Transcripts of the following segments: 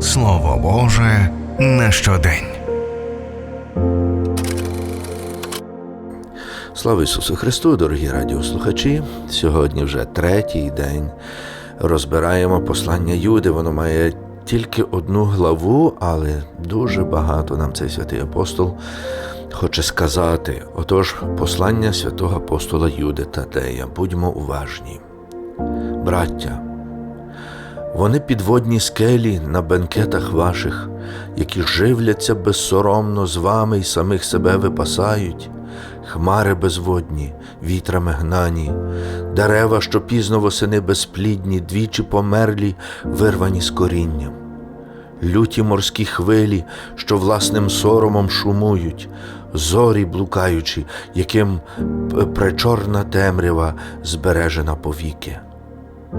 Слово Боже на щодень. Слава Ісусу Христу, дорогі радіослухачі! Сьогодні вже третій день розбираємо послання Юди. Воно має тільки одну главу, але дуже багато нам цей святий апостол хоче сказати. Отож, послання святого апостола Юди Тадея. Будьмо уважні. Браття, вони підводні скелі на бенкетах ваших, які живляться безсоромно з вами і самих себе випасають, хмари безводні, вітрами гнані, дерева, що пізно восени безплідні, двічі померлі, вирвані з корінням. Люті морські хвилі, що власним соромом шумують, зорі блукаючи, яким п- пречорна темрява збережена повіки.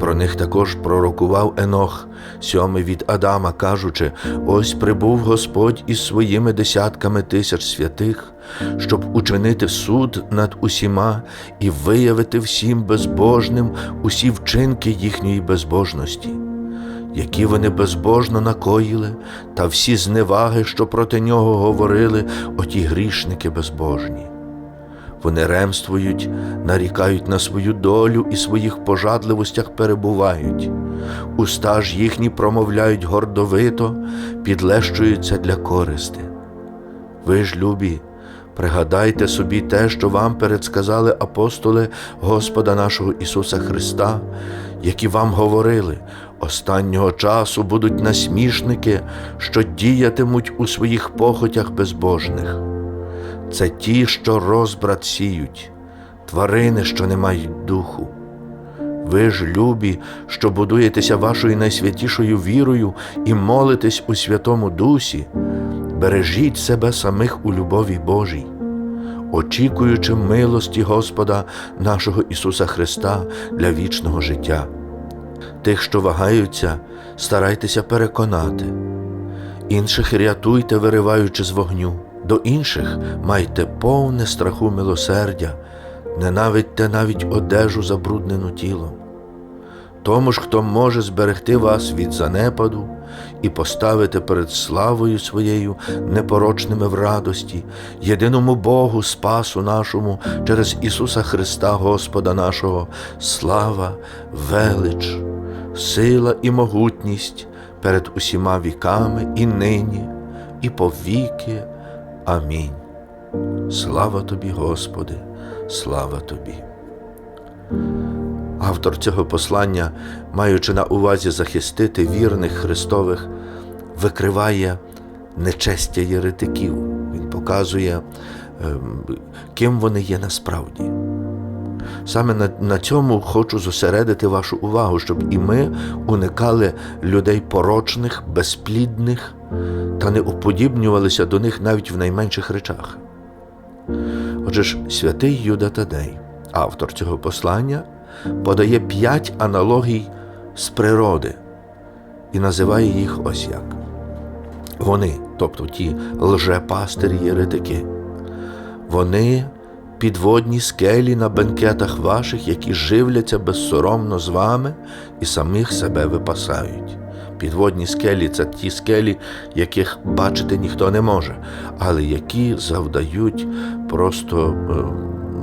Про них також пророкував Енох, сьомий від Адама, кажучи: ось прибув Господь із своїми десятками тисяч святих, щоб учинити суд над усіма і виявити всім безбожним усі вчинки їхньої безбожності, які вони безбожно накоїли, та всі зневаги, що проти нього говорили, оті грішники безбожні. Вони ремствують, нарікають на свою долю і своїх пожадливостях перебувають. Уста ж їхні промовляють гордовито, підлещуються для користи. Ви ж, любі, пригадайте собі те, що вам передсказали апостоли Господа нашого Ісуса Христа, які вам говорили, останнього часу будуть насмішники, що діятимуть у своїх похотях безбожних це ті, що розбрат сіють, тварини, що не мають духу. Ви ж, любі, що будуєтеся вашою найсвятішою вірою і молитесь у Святому Дусі, бережіть себе самих у любові Божій, очікуючи милості Господа нашого Ісуса Христа для вічного життя. Тих, що вагаються, старайтеся переконати, інших рятуйте, вириваючи з вогню. До інших майте повне страху милосердя, ненавидьте навіть одежу, забруднену тілом. Тому ж, хто може зберегти вас від занепаду і поставити перед славою своєю непорочними в радості, єдиному Богу, Спасу нашому, через Ісуса Христа, Господа нашого, слава, велич, сила і могутність перед усіма віками і нині, і повіки. Амінь. Слава тобі, Господи, слава тобі. Автор цього послання, маючи на увазі захистити вірних Христових, викриває нечестя єретиків. Він показує, ем, ким вони є насправді. Саме на, на цьому хочу зосередити вашу увагу, щоб і ми уникали людей порочних, безплідних та не уподібнювалися до них навіть в найменших речах. Отже ж, святий Юда Тадей, автор цього послання, подає п'ять аналогій з природи і називає їх ось як. Вони, тобто ті лжепастирі єретики, вони підводні скелі на бенкетах ваших, які живляться безсоромно з вами і самих себе випасають. Підводні скелі це ті скелі, яких бачити ніхто не може, але які завдають просто е,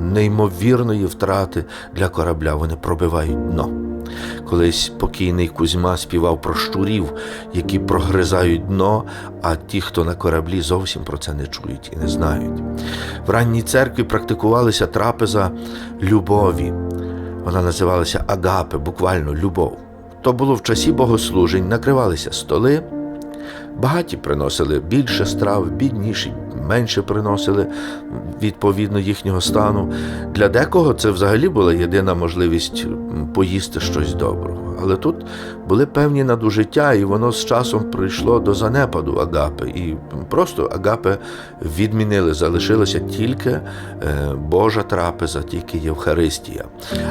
неймовірної втрати для корабля. Вони пробивають дно. Колись покійний Кузьма співав про щурів, які прогризають дно, а ті, хто на кораблі, зовсім про це не чують і не знають. В ранній церкві практикувалася трапеза любові. Вона називалася агапе, буквально любов. То було в часі богослужень, накривалися столи, багаті приносили більше страв, бідніші менше приносили відповідно їхнього стану. Для декого це взагалі була єдина можливість поїсти щось доброго. Але тут були певні надужиття, і воно з часом прийшло до занепаду агапи. І просто агапи відмінили, залишилася тільки е, Божа трапеза, тільки Євхаристія.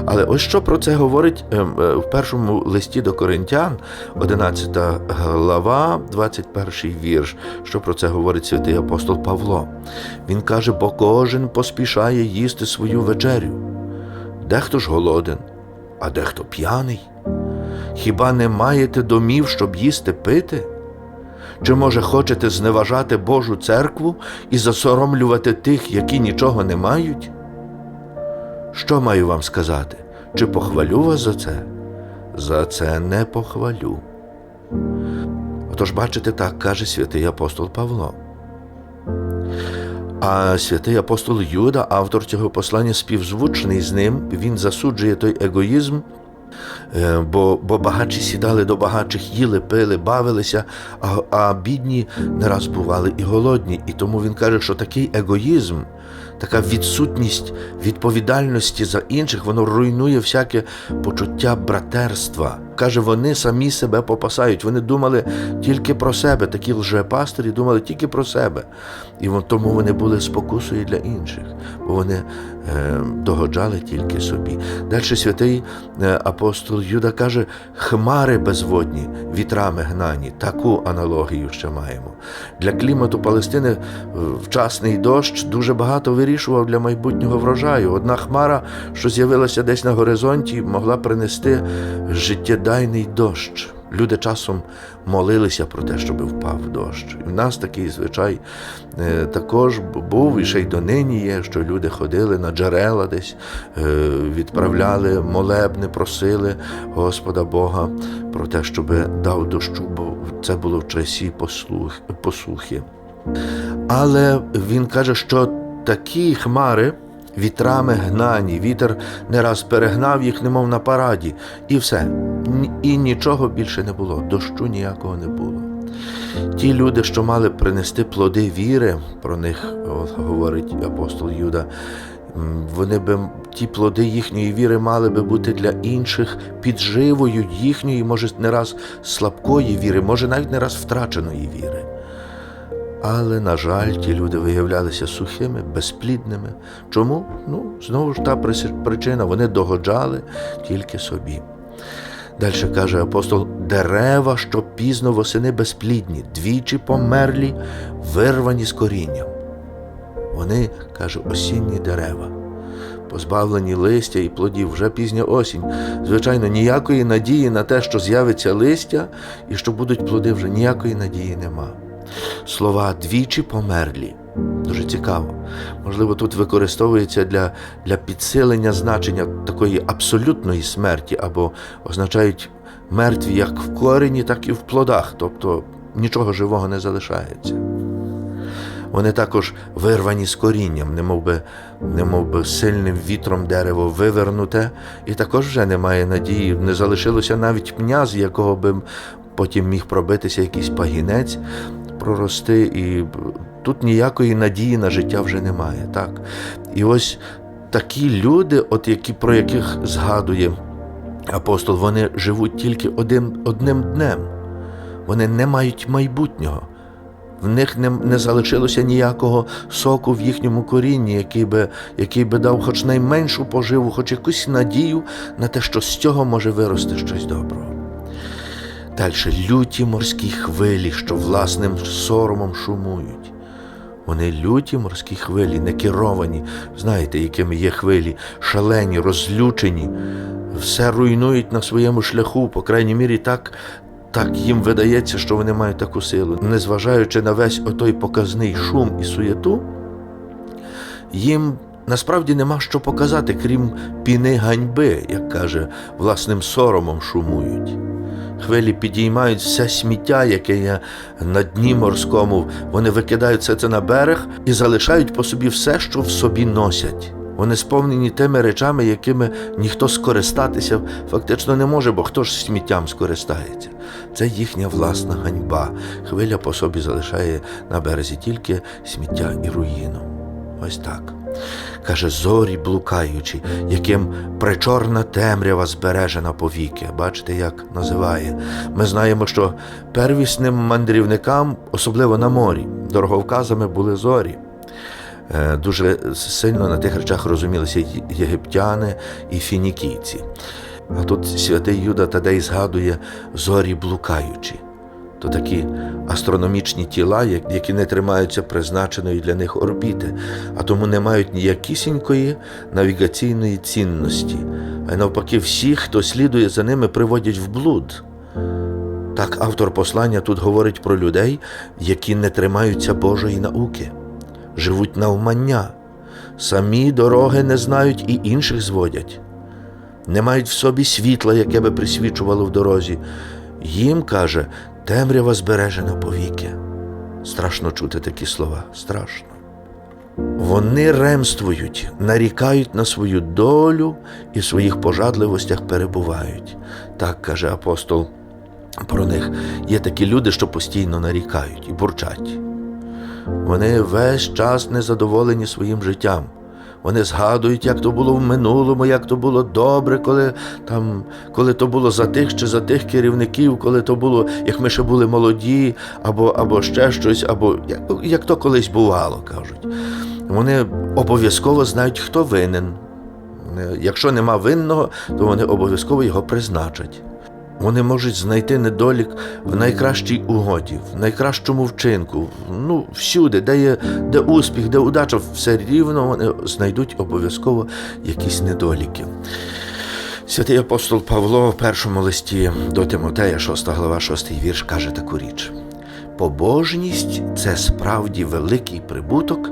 Але ось що про це говорить е, е, в першому листі до Коринтян, 11 глава, 21 вірш, що про це говорить святий апостол Павло. Він каже, бо кожен поспішає їсти свою вечерю. Дехто ж голоден, а дехто п'яний. Хіба не маєте домів, щоб їсти пити? Чи може хочете зневажати Божу церкву і засоромлювати тих, які нічого не мають? Що маю вам сказати? Чи похвалю вас за це? За це не похвалю. Отож, бачите, так каже святий апостол Павло. А святий апостол Юда, автор цього послання, співзвучний з ним, він засуджує той егоїзм, е, бо, бо багачі сідали до багачих, їли, пили, бавилися, а, а бідні не раз бували і голодні. І тому він каже, що такий егоїзм, така відсутність відповідальності за інших, воно руйнує всяке почуття братерства. Каже, вони самі себе попасають. Вони думали тільки про себе. Такі лжепастирі думали тільки про себе. І тому вони були спокусою для інших, бо вони е, догоджали тільки собі. Далі святий е, апостол Юда каже: хмари безводні, вітрами гнані. Таку аналогію ще маємо. Для клімату Палестини е, вчасний дощ дуже багато вирішував для майбутнього врожаю. Одна хмара, що з'явилася десь на горизонті, могла принести життєдайний дощ. Люди часом молилися про те, щоб впав дощ. І в нас такий звичай е, також був і ще й донині є, що люди ходили на джерела десь, е, відправляли молебни, просили Господа Бога про те, щоб дав дощу, бо це було в часі посухи. Але він каже, що такі хмари вітрами гнані, вітер не раз перегнав їх, немов на параді, і все. І нічого більше не було, дощу ніякого не було. Ті люди, що мали принести плоди віри, про них говорить апостол Юда, вони би ті плоди їхньої віри мали би бути для інших підживою їхньої, може, не раз слабкої віри, може навіть не раз втраченої віри. Але, на жаль, ті люди виявлялися сухими, безплідними. Чому? Ну, знову ж та причина, вони догоджали тільки собі. Далі каже апостол: дерева, що пізно восени безплідні, двічі померлі, вирвані з корінням. Вони, каже, осінні дерева, позбавлені листя і плодів, вже пізня осінь. Звичайно, ніякої надії на те, що з'явиться листя і що будуть плоди, вже ніякої надії нема. Слова двічі померлі. Дуже цікаво. Можливо, тут використовується для, для підсилення значення такої абсолютної смерті, або означають мертві як в корені, так і в плодах, тобто нічого живого не залишається. Вони також вирвані з корінням, немов би, немов би сильним вітром дерево вивернуте, і також вже немає надії, не залишилося навіть пня, з якого би потім міг пробитися якийсь пагінець, прорости, і тут ніякої надії на життя вже немає. Так? І ось такі люди, от які, про яких згадує апостол, вони живуть тільки одним, одним днем. Вони не мають майбутнього. В них не, не залишилося ніякого соку в їхньому корінні, який би, який би дав хоч найменшу поживу, хоч якусь надію на те, що з цього може вирости щось доброго. Далі люті морські хвилі, що власним соромом шумують. Вони люті морські хвилі, не керовані, знаєте, якими є хвилі, шалені, розлючені, все руйнують на своєму шляху, по крайній мірі, так, так їм видається, що вони мають таку силу. Незважаючи на весь отой показний шум і суєту, їм насправді нема що показати, крім піни ганьби, як каже, власним соромом шумують. Хвилі підіймають все сміття, яке є на дні морському. Вони викидають все це на берег і залишають по собі все, що в собі носять. Вони сповнені тими речами, якими ніхто скористатися фактично не може, бо хто ж сміттям скористається. Це їхня власна ганьба. Хвиля по собі залишає на березі тільки сміття і руїну. Ось так. Каже, зорі блукаючі, яким причорна темрява збережена повіки. Бачите, як називає. Ми знаємо, що первісним мандрівникам, особливо на морі, дороговказами були зорі. Е, Дуже сильно на тих речах розумілися єгиптяни і фінікійці. А тут святий Юда Тадей згадує зорі блукаючі. То такі астрономічні тіла, які не тримаються призначеної для них орбіти, а тому не мають ніякісінької навігаційної цінності. А й навпаки, всіх, хто слідує за ними, приводять в блуд. Так автор послання тут говорить про людей, які не тримаються Божої науки, живуть навмання, самі дороги не знають і інших зводять, не мають в собі світла, яке би присвічувало в дорозі. Їм, каже, темрява збережена повіки. Страшно чути такі слова, страшно. Вони ремствують, нарікають на свою долю і в своїх пожадливостях перебувають. Так каже апостол про них. Є такі люди, що постійно нарікають і бурчать. Вони весь час незадоволені своїм життям. Вони згадують, як то було в минулому, як то було добре, коли там, коли то було за тих чи за тих керівників, коли то було, як ми ще були молоді, або, або ще щось, або як, як то колись бувало, кажуть. Вони обов'язково знають, хто винен. Якщо нема винного, то вони обов'язково його призначать. Вони можуть знайти недолік в найкращій угоді, в найкращому вчинку, ну, всюди, де є де успіх, де удача, все рівно вони знайдуть обов'язково якісь недоліки. Святий апостол Павло в першому листі до Тимотея, 6 глава, 6 вірш, каже таку річ: Побожність це справді великий прибуток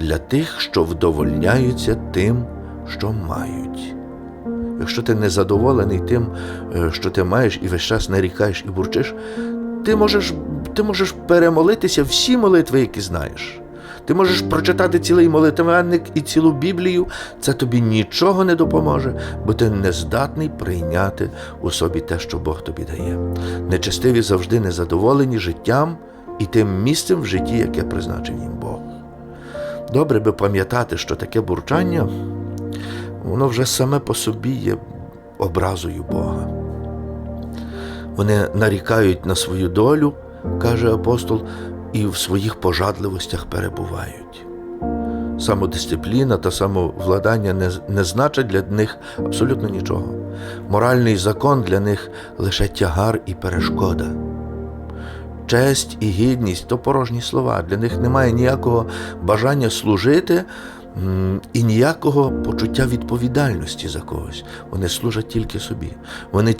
для тих, що вдовольняються тим, що мають. Якщо ти не задоволений тим, е, що ти маєш, і весь час нарікаєш і бурчиш, ти можеш, ти можеш перемолитися всі молитви, які знаєш. Ти можеш прочитати цілий молитвенник і цілу Біблію, це тобі нічого не допоможе, бо ти не здатний прийняти у собі те, що Бог тобі дає. Нечестиві завжди незадоволені життям і тим місцем в житті, яке призначив їм Бог. Добре би пам'ятати, що таке бурчання воно вже саме по собі є образою Бога. Вони нарікають на свою долю, каже апостол, і в своїх пожадливостях перебувають. Самодисципліна та самовладання не, не значать для них абсолютно нічого. Моральний закон для них лише тягар і перешкода. Честь і гідність то порожні слова. Для них немає ніякого бажання служити і ніякого почуття відповідальності за когось. Вони служать тільки собі. Вони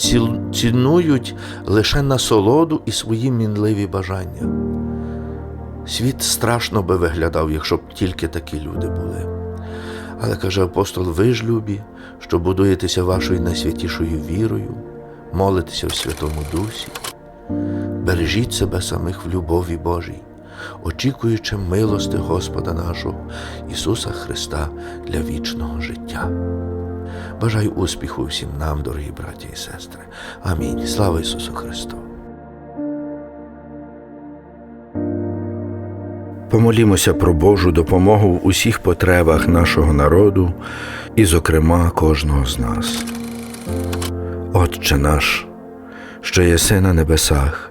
цінують лише насолоду і свої мінливі бажання. Світ страшно би виглядав, якщо б тільки такі люди були. Але каже апостол, ви ж любі, що будуєтеся вашою найсвятішою вірою, молитеся в Святому Дусі, бережіть себе самих в любові Божій, очікуючи милости Господа нашого Ісуса Христа для вічного життя. Бажаю успіху всім нам, дорогі браті і сестри. Амінь. Слава Ісусу Христу! Помолімося про Божу допомогу в усіх потребах нашого народу і, зокрема, кожного з нас. Отче наш, що єси на небесах,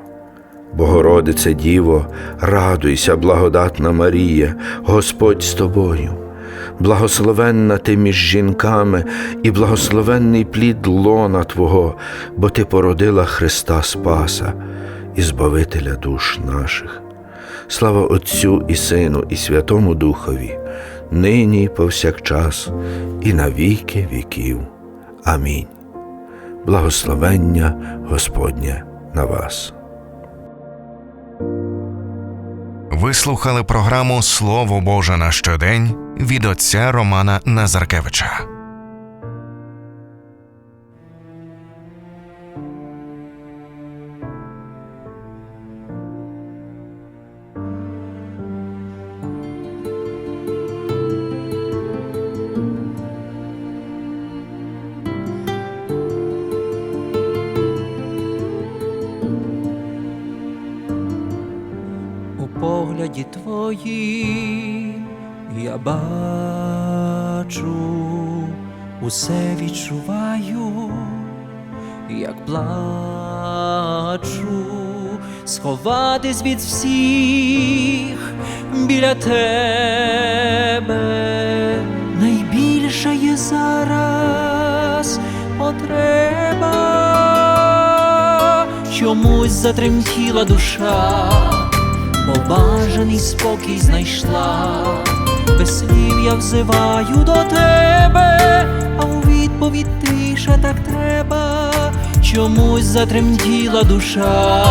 Богородице Діво, радуйся, благодатна Марія, Господь з тобою. Благословенна ти між жінками, і благословенний плід лона Твого, бо Ти породила Христа Спаса і Збавителя душ наших. Слава Отцю і Сину, і Святому Духові, нині і повсякчас, і на віки віків. Амінь. Благословення Господнє на вас. Ви слухали програму Слово Боже на щодень від отця Романа Назаркевича. Твоїм я бачу, усе відчуваю, як плачу, сховатись від всіх біля тебе. Найбільша є зараз потреба, чомусь затремтіла душа, бо бажаний спокій знайшла, без слів я взиваю до тебе, а у відповідь тиша так треба, чомусь затремтіла душа,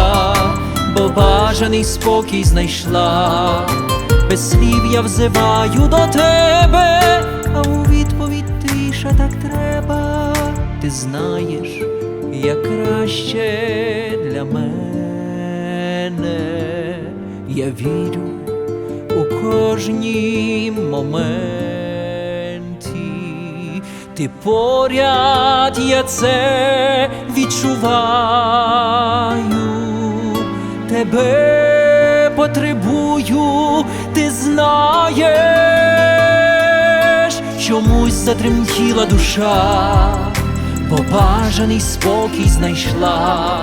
бо бажаний спокій знайшла, без слів я взиваю до тебе, а у відповідь тиша так треба, ти знаєш, як краще для мене, я вірю у кожній моменті, ти поряд, я це відчуваю, тебе потребую, ти знаєш, чомусь затремтіла душа, побажаний спокій знайшла,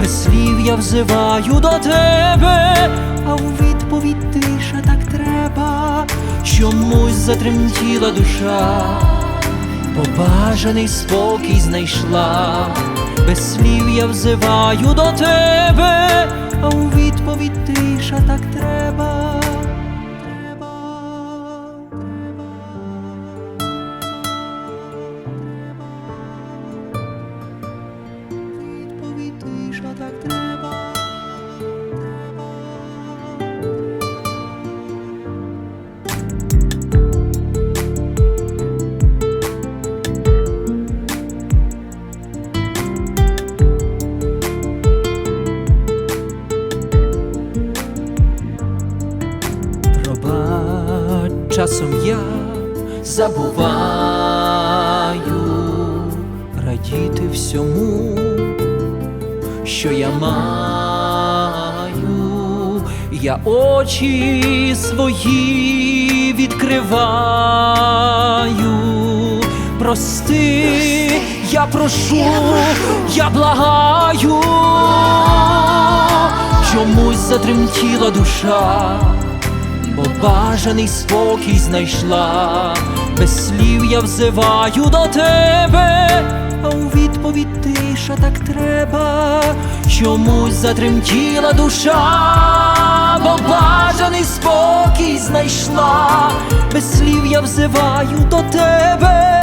без слів я взиваю до тебе, а у відповідь тиша так треба, чомусь затремтіла душа, побажаний спокій знайшла, без слів я взиваю до тебе, а у відповідь тиша так треба. Забуваю. Радіти всьому, що я маю, я очі свої відкриваю. Прости, я прошу, я благаю, чомусь затремтіла душа бо бажаний спокій знайшла, без слів я взиваю до тебе, а у відповідь тиша так треба, чомусь затремтіла душа, бо бажаний спокій знайшла, без слів я взиваю до тебе,